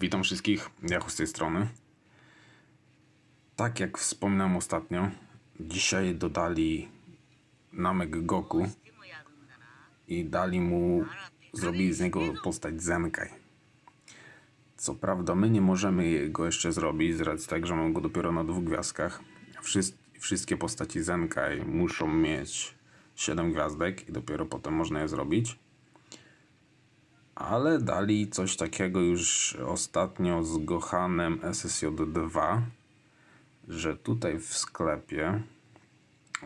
Witam wszystkich, Jachu z tej strony. Tak jak wspominałem ostatnio, dzisiaj dodali Namek Goku i dali mu, zrobili z niego postać Zenkai. Co prawda my nie możemy go jeszcze zrobić, z racji tak, że mam go dopiero na dwóch gwiazdkach. Wszys- wszystkie postaci Zenkai muszą mieć 7 gwiazdek i dopiero potem można je zrobić. Ale dali coś takiego już ostatnio z Gohanem SSJ2, że tutaj w sklepie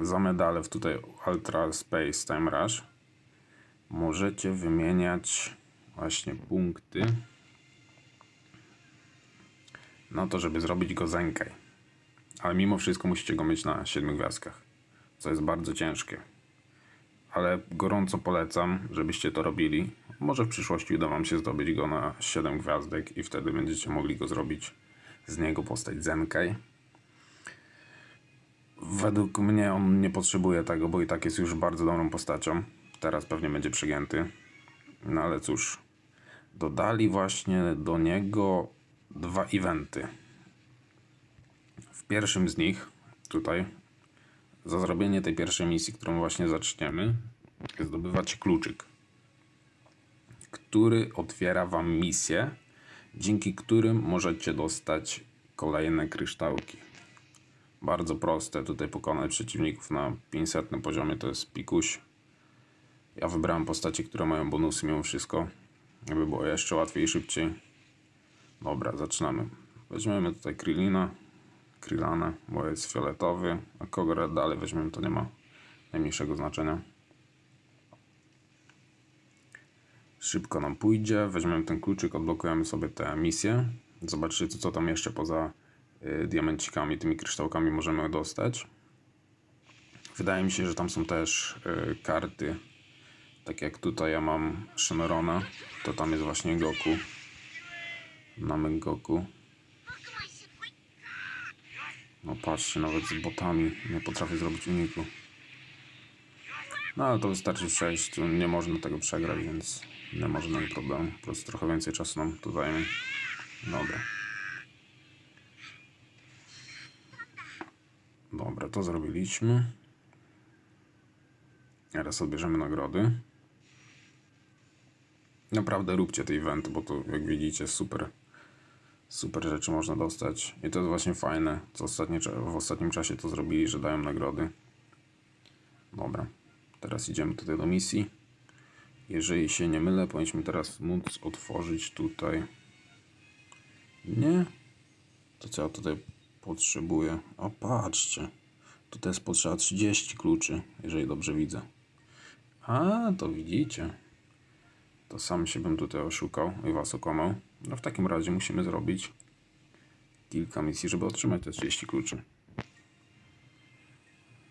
za medale w tutaj Ultra Space Time Rush możecie wymieniać właśnie punkty na to, żeby zrobić go Zenkai. Ale mimo wszystko musicie go mieć na 7 gwiazdkach, co jest bardzo ciężkie ale gorąco polecam, żebyście to robili. Może w przyszłości uda Wam się zdobyć go na 7 gwiazdek i wtedy będziecie mogli go zrobić z niego postać Zenkai. Według mnie on nie potrzebuje tego, bo i tak jest już bardzo dobrą postacią. Teraz pewnie będzie przegięty. No ale cóż, dodali właśnie do niego dwa eventy. W pierwszym z nich, tutaj, za zrobienie tej pierwszej misji, którą właśnie zaczniemy, zdobywacie kluczyk, który otwiera Wam misję, dzięki którym możecie dostać kolejne kryształki. Bardzo proste tutaj pokonać przeciwników na 500 poziomie, to jest pikuś. Ja wybrałem postacie, które mają bonusy mimo wszystko, żeby było jeszcze łatwiej i szybciej. Dobra, zaczynamy. Weźmiemy tutaj Krillina, Krillana, bo jest fioletowy, a kogo dalej weźmiemy, to nie ma najmniejszego znaczenia. Szybko nam pójdzie, weźmiemy ten kluczyk, odblokujemy sobie tę misję. Zobaczycie, co tam jeszcze poza y, diamencikami, tymi kryształkami możemy dostać. Wydaje mi się, że tam są też y, karty. Tak jak tutaj ja mam Shenrona, to tam jest właśnie Goku. Mamy Goku. No patrzcie, nawet z botami nie potrafię zrobić uniku. No ale to wystarczy przejść, tu nie można tego przegrać, więc nie ma żadnego problemu. Po prostu trochę więcej czasu nam tu zajmie. Dobra. Dobra, to zrobiliśmy. Teraz odbierzemy nagrody. Naprawdę róbcie te eventy, bo to jak widzicie super super rzeczy można dostać. I to jest właśnie fajne, co ostatnie, w ostatnim czasie to zrobili, że dają nagrody. Dobra, teraz idziemy tutaj do misji. Jeżeli się nie mylę, powinniśmy teraz móc otworzyć tutaj. Nie? To co ja tutaj potrzebuję? O, patrzcie. Tutaj jest potrzeba 30 kluczy, jeżeli dobrze widzę. A, to widzicie. To sam się bym tutaj oszukał i was okłamał. No w takim razie musimy zrobić kilka misji, żeby otrzymać te 30 kluczy.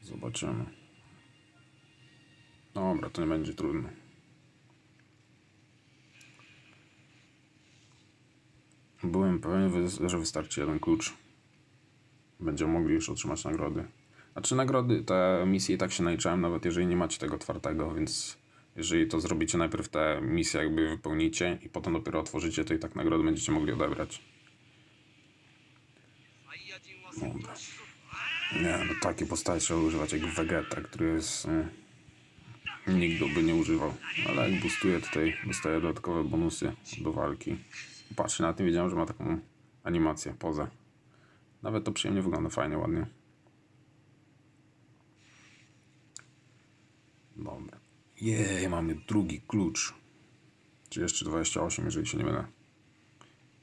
Zobaczymy. Dobra, to nie będzie trudne. Byłem pewien, że wystarczy jeden klucz. Będziemy mogli już otrzymać nagrody. Znaczy nagrody, te misje i tak się naliczałem, nawet jeżeli nie macie tego otwartego, więc jeżeli to zrobicie najpierw te misje jakby wypełnicie i potem dopiero otworzycie, to i tak nagrody będziecie mogli odebrać. Dobra. Nie, no takie postacie trzeba używać jak Vegeta, który jest... Y, nikt by nie używał. Ale jak boostuje tutaj, dostaje dodatkowe bonusy do walki. Patrzcie, na tym wiedziałem, że ma taką animację, pozę. Nawet to przyjemnie wygląda, fajnie, ładnie. Dobra. Jej, mamy drugi klucz. Czy jeszcze 28, jeżeli się nie mylę.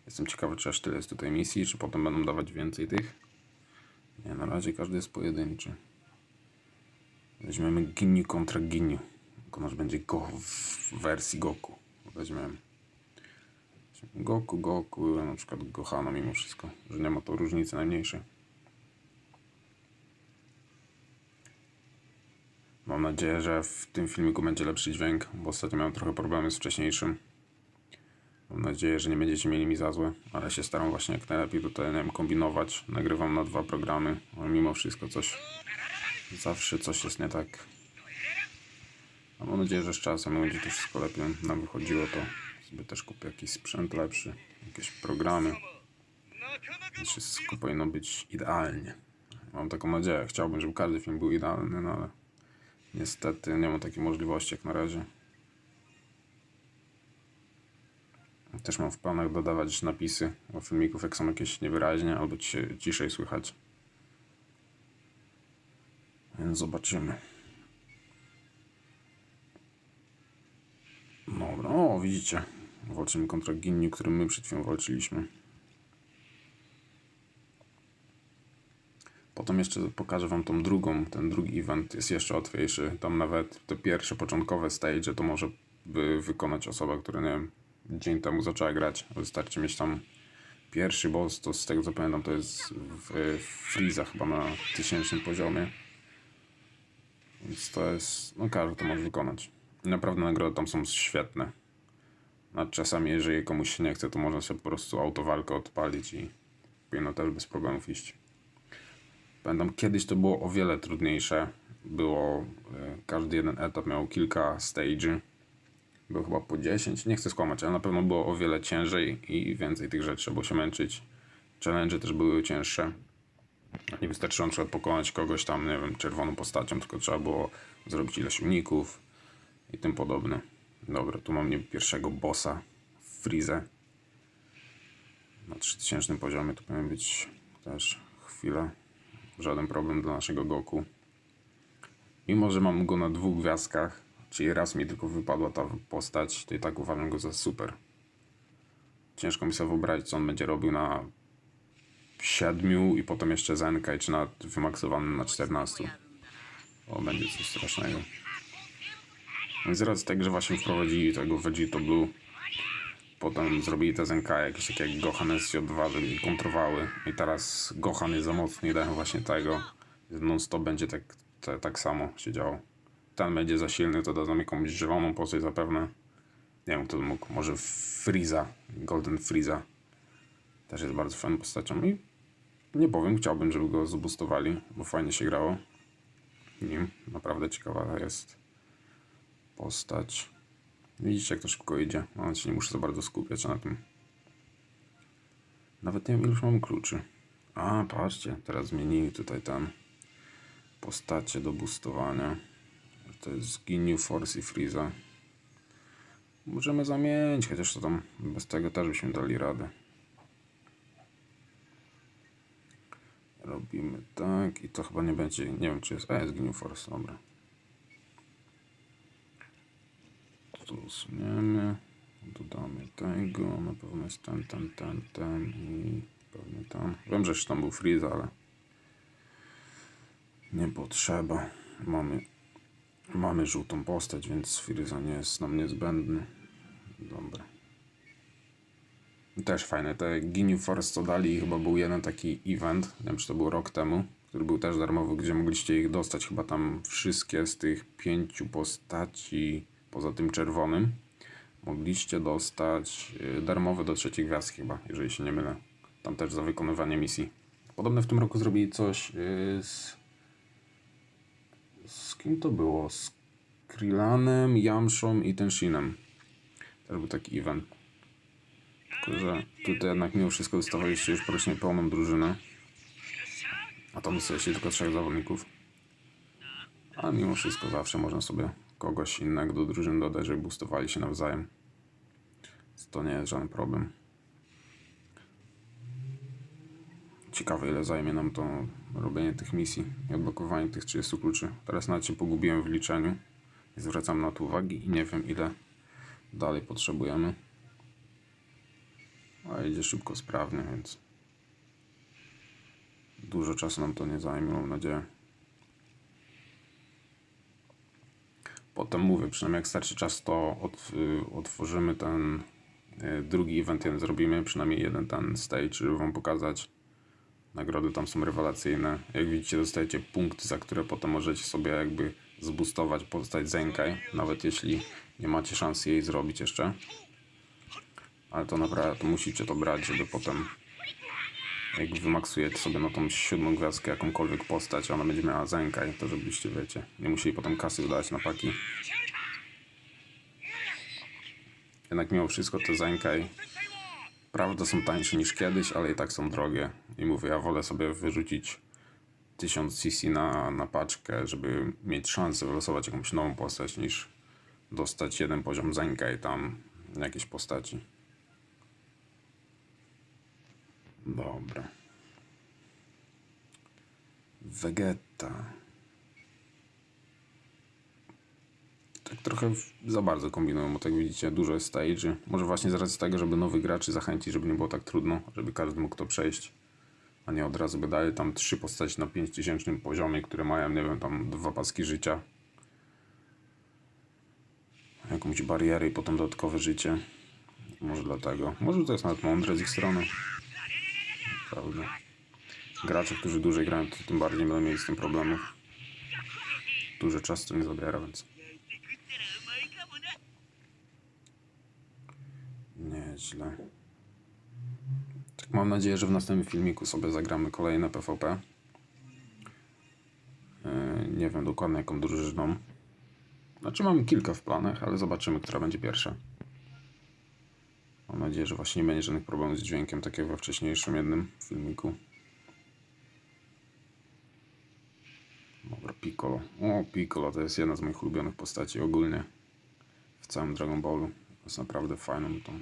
Jestem ciekawy, czy aż tyle jest tutaj misji, czy potem będą dawać więcej tych. Nie, na razie każdy jest pojedynczy. Weźmiemy Ginyu kontra Ginyu. Tylko nasz będzie go w wersji Goku. Weźmiemy. Goku, Goku, na przykład Gohana mimo wszystko, że nie ma to różnicy najmniejszej. Mam nadzieję, że w tym filmiku będzie lepszy dźwięk, bo ostatnio miałem trochę problemy z wcześniejszym. Mam nadzieję, że nie będziecie mieli mi za złe, ale się staram właśnie jak najlepiej tutaj nie wiem, kombinować. Nagrywam na dwa programy, ale mimo wszystko coś, zawsze coś jest nie tak. A mam nadzieję, że z czasem będzie to wszystko lepiej nam wychodziło, to sobie też kupię jakiś sprzęt lepszy, jakieś programy. Więc wszystko powinno być idealnie. Mam taką nadzieję. Chciałbym, żeby każdy film był idealny, no ale niestety nie mam takiej możliwości jak na razie. Też mam w planach dodawać napisy do filmików, jak są jakieś niewyraźnie albo ci- ciszej słychać. Więc zobaczymy. Dobra, o widzicie. Walczymy kontra Ginni, którym my przed chwilą walczyliśmy. Potem jeszcze pokażę wam tą drugą, ten drugi event jest jeszcze łatwiejszy. Tam nawet te pierwsze początkowe stage to może by wykonać osoba, która nie wiem, dzień temu zaczęła grać. Wystarczy mieć tam pierwszy boss, to z tego co pamiętam to jest w Freeza chyba na tysięcznym poziomie. Więc to jest, no każdy to może wykonać. Naprawdę nagrody tam są świetne. A czasami jeżeli komuś się nie chce, to można sobie po prostu autowalkę odpalić i powinno też bez problemów iść. Pamiętam kiedyś to było o wiele trudniejsze. Było, e, każdy jeden etap miał kilka stage'y. Było chyba po 10, nie chcę skłamać, ale na pewno było o wiele ciężej i więcej tych rzeczy trzeba się męczyć. Challenge też były cięższe. Nie wystarczyło na przykład pokonać kogoś tam, nie wiem, czerwoną postacią, tylko trzeba było zrobić ileś uników i tym podobne. Dobra, tu mam nie pierwszego bossa, Freeze. Na 3000 poziomie to powinien być też chwilę. Żaden problem dla naszego Goku. Mimo, że mam go na dwóch gwiazdkach, czyli raz mi tylko wypadła ta postać, to i tak uważam go za super. Ciężko mi sobie wyobrazić, co on będzie robił na 7 i potem jeszcze Zenkai, czy na wymaksowanym na 14. O, będzie coś strasznego. Z racji tego, że właśnie wprowadzili tego Vegito Blue, potem zrobili te Zenkai, jakieś takie jak Gohan SJ2, żeby ich kontrowały. I teraz Gohan jest za mocny i dają właśnie tego. Non-stop będzie tak, te, tak samo się działo. Ten będzie za silny, to dadzą jakąś zieloną postać zapewne. Nie wiem, kto mógł. Może Freeza, Golden Freeza. Też jest bardzo fajną postacią i nie powiem, chciałbym, żeby go zboostowali, bo fajnie się grało. Nim naprawdę ciekawa jest postać. Widzicie, jak to szybko idzie. Nawet się nie muszę za bardzo skupiać na tym. Nawet nie wiem, iluż mam kluczy. A, patrzcie, teraz zmienili tutaj tam postacie do boostowania. To jest Ginyu, Force i Freeza. Możemy zamienić, chociaż to tam bez tego też byśmy dali radę. Robimy tak i to chyba nie będzie, nie wiem czy jest, a jest Ginyu Force, dobra. Tu usuniemy, dodamy tego, na pewno jest ten, ten, ten, ten i pewnie ten. Wiem, że tam był Freeza, ale nie potrzeba. Mamy, mamy żółtą postać, więc Freeza nie jest nam niezbędny. Dobra. Też fajne. Te Ginyu Force co dali, chyba był jeden taki event, nie wiem czy to był rok temu, który był też darmowy, gdzie mogliście ich dostać chyba tam wszystkie z tych pięciu postaci, poza tym czerwonym. Mogliście dostać y, darmowe do trzeciej gwiazdki chyba, jeżeli się nie mylę. Tam też za wykonywanie misji. Podobno w tym roku zrobili coś y, z... Z kim to było? Z Krillanem, Yamszą i Tenshinem. Też był taki event. Tylko, że tutaj jednak mimo wszystko dostawaliście już praktycznie pełną drużynę. A tam dostaliście tylko trzech zawodników. Ale mimo wszystko zawsze można sobie kogoś innego do drużyny dodać, żeby boostowali się nawzajem. To nie jest żaden problem. Ciekawe ile zajmie nam to robienie tych misji i odblokowanie tych 30 kluczy. Teraz nawet się pogubiłem w liczeniu. Nie zwracam na to uwagi i nie wiem ile dalej potrzebujemy. A idzie szybko, sprawnie, więc dużo czasu nam to nie zajmie, mam nadzieję. Potem mówię, przynajmniej jak starczy czas, to od, y, otworzymy ten y, drugi event, jeden zrobimy, przynajmniej jeden ten stage, żeby wam pokazać. Nagrody tam są rewelacyjne. Jak widzicie, dostajecie punkty, za które potem możecie sobie jakby zboostować postać Zenkai, nawet jeśli nie macie szansy jej zrobić jeszcze. Ale to naprawdę to musicie to brać, żeby potem jak wymaksujecie sobie na tą siódmą gwiazdkę jakąkolwiek postać, ona będzie miała Zenkai, to żebyście, wiecie, nie musieli potem kasy wydać na paki. Jednak mimo wszystko te Zenkai Prawda są tańsze niż kiedyś, ale i tak są drogie. I mówię, ja wolę sobie wyrzucić 1000 CC na, na paczkę, żeby mieć szansę wylosować jakąś nową postać, niż dostać jeden poziom Zenka i tam jakieś postaci. Dobra. Vegeta. Tak trochę za bardzo kombinują, bo tak widzicie, dużo jest stage'y. Może właśnie z racji tego, żeby nowych graczy zachęcić, żeby nie było tak trudno, żeby każdy mógł to przejść. A nie od razu by dali tam trzy postaci na 5000 poziomie, które mają, nie wiem, tam dwa paski życia. Jakąś barierę i potem dodatkowe życie. Może dlatego. Może to jest nawet mądre z ich strony. Prawda. Gracze, którzy dłużej grają, to tym bardziej będą mieli z tym problemów. Duży czas to nie zabiera, więc... Nieźle. Tak mam nadzieję, że w następnym filmiku sobie zagramy kolejne PvP. Yy, Nie wiem dokładnie jaką drużyną. Znaczy mam kilka w planach, ale zobaczymy, która będzie pierwsza. Mam nadzieję, że właśnie nie będzie żadnych problemów z dźwiękiem, tak jak we wcześniejszym jednym filmiku. Dobra, Piccolo. O, Piccolo to jest jedna z moich ulubionych postaci ogólnie w całym Dragon Ballu. Jest naprawdę fajną, tą,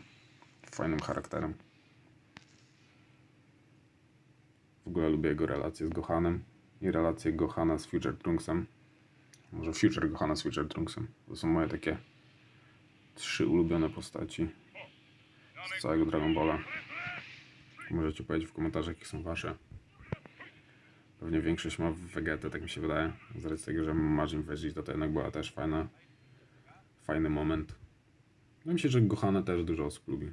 fajnym charakterem. W ogóle lubię jego relacje z Gohanem i relacje Gohana z Future Trunksem. Może Future Gohana z Future Trunksem. To są moje takie trzy ulubione postaci z całego Dragon Balla. Możecie powiedzieć w komentarzach, jakie są wasze. Pewnie większość ma Vegetę, tak mi się wydaje. Z racji tego, że Majin Vegeta to jednak była też fajna, fajny moment. No myślę, że Gohana też dużo osób lubi.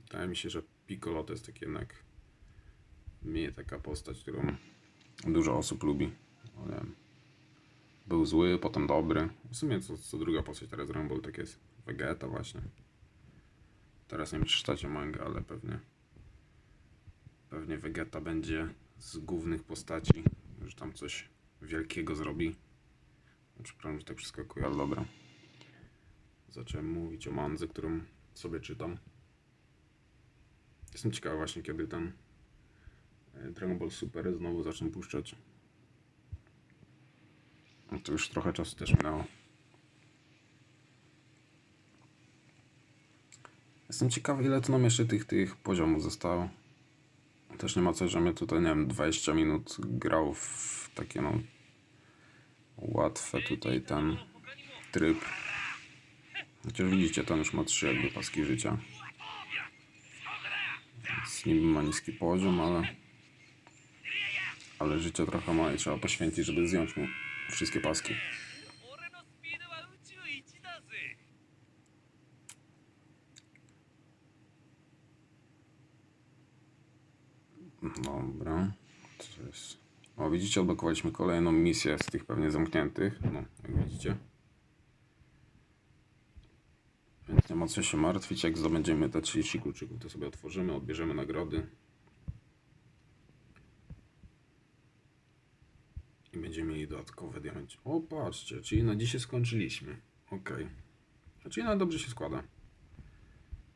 Wydaje mi się, że Piccolo to jest tak jednak mniej taka postać, którą dużo osób lubi. Wiem. Był zły, potem dobry. W sumie co, co druga postać teraz Rumble tak jest. Vegeta właśnie. Teraz nie wiem czy czytacie manga, ale pewnie pewnie Vegeta będzie z głównych postaci, że tam coś wielkiego zrobi. No, Przepraszam, że tak przeskakuję, ale dobra. Zacząłem mówić o mandze, którą sobie czytam. Jestem ciekawy właśnie, kiedy ten e, Dragon Ball Super znowu zaczną puszczać. No to już trochę czasu też minęło. Jestem ciekawy, ile to nam jeszcze tych, tych poziomów zostało. Też nie ma co, że mnie tutaj, nie wiem, 20 minut grał w takie, no, łatwe tutaj ten tryb. Chociaż widzicie, tam już ma trzy jakby paski życia. Więc niby ma niski poziom, ale... Ale życia trochę ma i trzeba poświęcić, żeby zdjąć mu wszystkie paski. Dobra. Co jest? O, widzicie, odblokowaliśmy kolejną misję z tych pewnie zamkniętych. No, jak widzicie. Więc nie ma co się martwić. Jak zdobędziemy te 30 kluczyków, to sobie otworzymy, odbierzemy nagrody. I będziemy mieli dodatkowe diamenty. O, patrzcie, czyli na dzisiaj skończyliśmy. Ok. Czyli na dobrze się składa.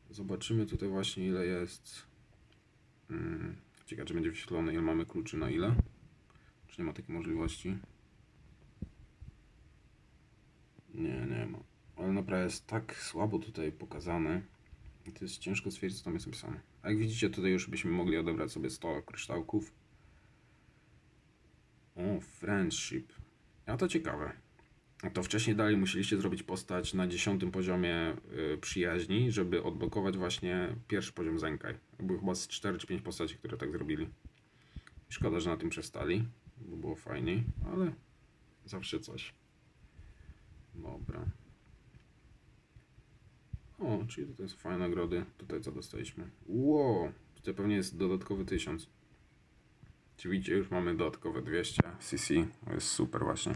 Zobaczymy tutaj właśnie ile jest. Ciekawe, czy będzie wyświetlone, ile mamy kluczy na ile. Czy nie ma takiej możliwości? Nie, nie ma. Ale naprawdę jest tak słabo tutaj pokazane. I to jest ciężko stwierdzić, co tam jest napisane. A jak widzicie, tutaj już byśmy mogli odebrać sobie 100 kryształków. O, friendship. A to ciekawe. To wcześniej dalej musieliście zrobić postać na 10 poziomie y, przyjaźni, żeby odblokować właśnie pierwszy poziom Zenkai. Były chyba z 4 czy 5 postaci, które tak zrobili. Szkoda, że na tym przestali, bo było fajniej, ale zawsze coś. Dobra. O, czyli tutaj są fajne nagrody. Tutaj co dostaliśmy? Wow, tutaj pewnie jest dodatkowy 1000. Czy widzicie, już mamy dodatkowe 200 CC. To jest super właśnie.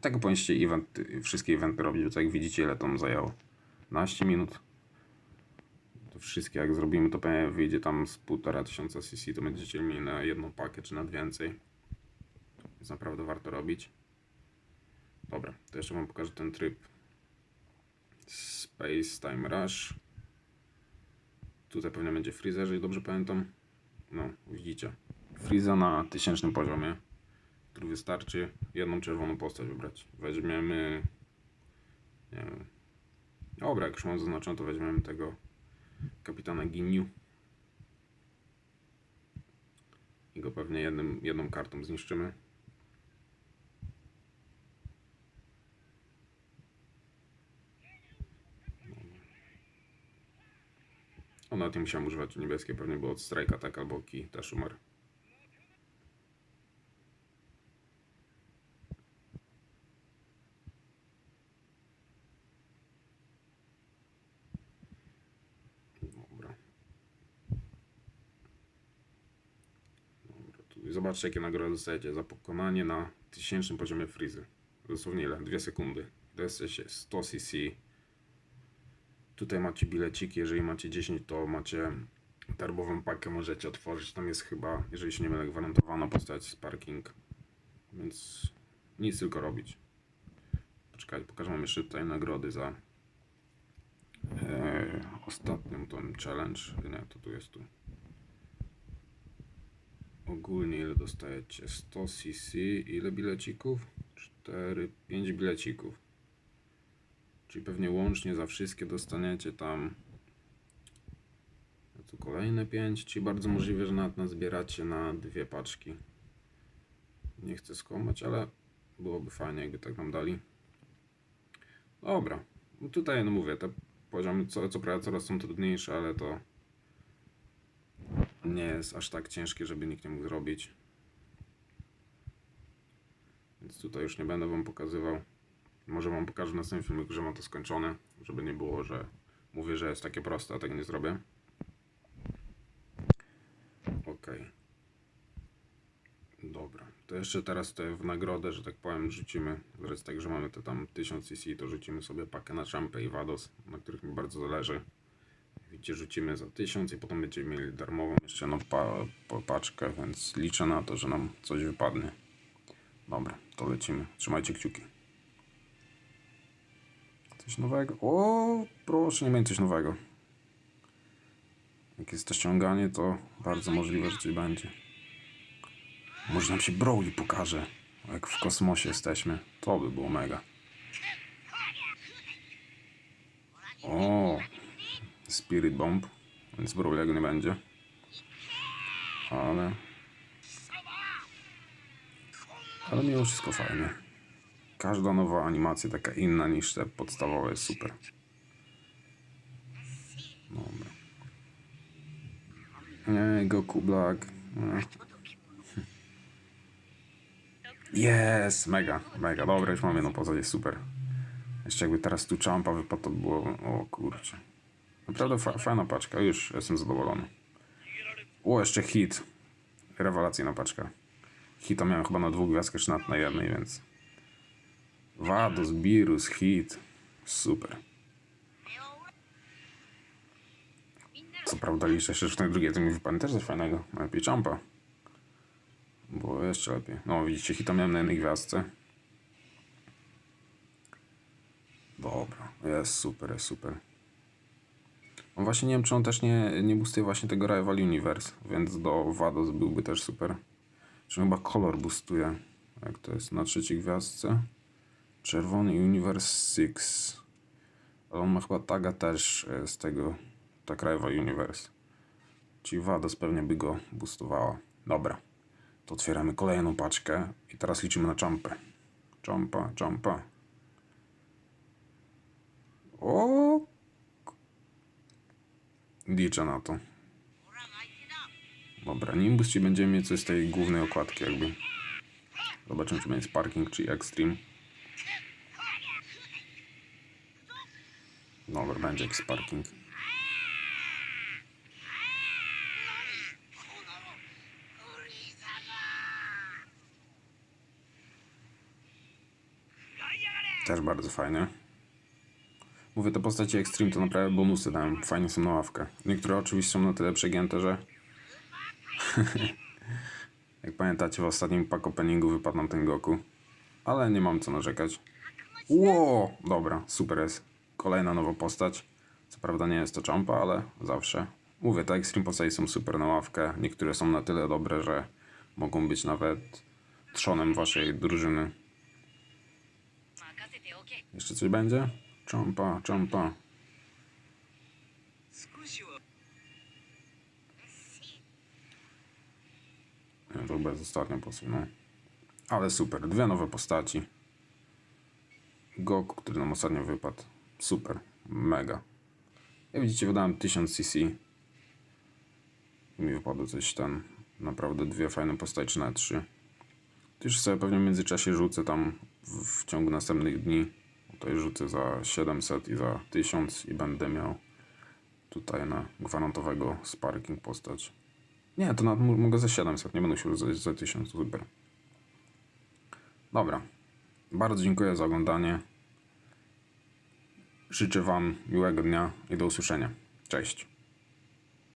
Tego powinniście event, wszystkie eventy robić, bo tak jak widzicie ile to nam zajęło. 15 minut. To wszystkie jak zrobimy to pewnie wyjdzie tam z 1500 CC, to będziecie mieli na jedną pakę czy nawet więcej. Więc naprawdę warto robić. Dobra, to jeszcze wam pokażę ten tryb Space Time Rush. Tutaj pewnie będzie Freeza, jeżeli dobrze pamiętam. No, widzicie. Freeza na tysięcznym poziomie, wystarczy jedną czerwoną postać wybrać. Weźmiemy... Nie wiem. Dobra, jak już mam zaznaczone, to weźmiemy tego kapitana Ginyu. I go pewnie jednym, jedną kartą zniszczymy. On nawet nie musiał używać niebieskiej, pewnie było od Strike Attack albo Ki, też umarł. Dobra. Zobaczcie jakie nagrody dostajecie za pokonanie na tysięcznym poziomie Freezy. Dosłownie ile? Dwie sekundy. To jest 100 cc. Tutaj macie bileciki, jeżeli macie 10 to macie darbową pakę, możecie otworzyć. Tam jest chyba, jeżeli się nie mylę, gwarantowana postać z parking. Więc nic tylko robić. Poczekaj, pokażę wam jeszcze tutaj nagrody za e, ostatnią tą challenge. Nie, to tu jest tu. Ogólnie ile dostajecie? 100 cc. Ile bilecików? 4, 5 bilecików. Czyli pewnie łącznie za wszystkie dostaniecie tam tu kolejne 5, czyli bardzo możliwe, że nawet nazbieracie na dwie paczki. Nie chcę skłamać, ale byłoby fajnie, jakby tak nam dali. Dobra, no tutaj no mówię, te poziomy co, co prawda coraz są trudniejsze, ale to nie jest aż tak ciężkie, żeby nikt nie mógł zrobić. Więc tutaj już nie będę wam pokazywał. Może wam pokażę w następnym filmiku, że mam to skończone, żeby nie było, że mówię, że jest takie proste, a tego nie zrobię. Okej. Dobra. To jeszcze teraz te w nagrodę, że tak powiem, rzucimy. Z tak, że mamy te tam 1000 cc, to rzucimy sobie pakę na Champę i Vados, na których mi bardzo zależy. Widzicie, rzucimy za 1000 i potem będziemy mieli darmową jeszcze jedną pa, pa, paczkę, więc liczę na to, że nam coś wypadnie. Dobra, to lecimy. Trzymajcie kciuki. Coś nowego? O, proszę, nie będzie coś nowego. Jak jest to ściąganie, to bardzo możliwe, że coś będzie. Może nam się Broly pokaże. Jak w kosmosie jesteśmy. To by było mega. O, Spirit Bomb. Więc Broly'ego nie będzie. Ale... Ale mimo wszystko fajnie. Każda nowa animacja taka inna niż te podstawowe jest super. Dobra. Nie, Goku Black. Jest! Mega, mega. Dobra, już mam jedną postać, jest super. Jeszcze jakby teraz tu Champa wypadł, to by było... O kurczę. Naprawdę fa fajna paczka, już jestem zadowolony. O, jeszcze hit. Rewelacyjna paczka. Hita miałem chyba na dwóch gwiazdkach, czy na jednej, więc... Vados, Birus, hit. Super. Co prawda liczę się, że w tej drugiej to mi wypadnie też coś fajnego. Lepiej Champa. Było jeszcze lepiej. No widzicie, hita miałem na jednej gwiazdce. Dobra, jest super, jest super. No właśnie nie wiem, czy on też nie, nie boostuje właśnie tego Rival Universe, więc do Vados byłby też super. Czy chyba kolor boostuje, jak to jest na trzeciej gwiazdce. Czerwony Universe 6. Ale on ma chyba taga też e, z tego, tak Rival Universe. Czyli Vados pewnie by go boostowała. Dobra, to otwieramy kolejną paczkę i teraz liczymy na Champę. Champa, Champa. O! Liczę na to. Dobra, Nimbus ci będziemy mieć coś z tej głównej okładki jakby. Zobaczymy czy będzie Sparking czy Extreme. Dobra, będzie jak Sparking. Też bardzo fajnie. Mówię, te postacie Extreme to naprawdę bonusy dają, fajnie są na ławkę. Niektóre oczywiście są na tyle przegięte, że... Jak pamiętacie, w ostatnim pack openingu wypadł nam ten Goku. Ale nie mam co narzekać. Ło! Dobra, super jest. Kolejna nowa postać. Co prawda nie jest to Champa, ale zawsze. Mówię, te Extreme postaci są super na ławkę. Niektóre są na tyle dobre, że mogą być nawet trzonem waszej drużyny. Jeszcze coś będzie? Czompa, czompa. Ruba jest ostatnią posuną. No. Ale super, dwie nowe postaci. Goku, który nam ostatnio wypadł. Super, mega. Jak widzicie, wydałem 1000 CC. Mi wypadło coś tam. Naprawdę dwie fajne postaci na trzy. Też sobie pewnie w międzyczasie rzucę tam w, w ciągu następnych dni Tutaj rzucę za 700 i za 1000 i będę miał tutaj na gwarantowego sparking postać. Nie, to nawet mo- mogę za 700, nie będę się rzucać za 1000, super. Dobra. Bardzo dziękuję za oglądanie. Życzę Wam miłego dnia i do usłyszenia. Cześć.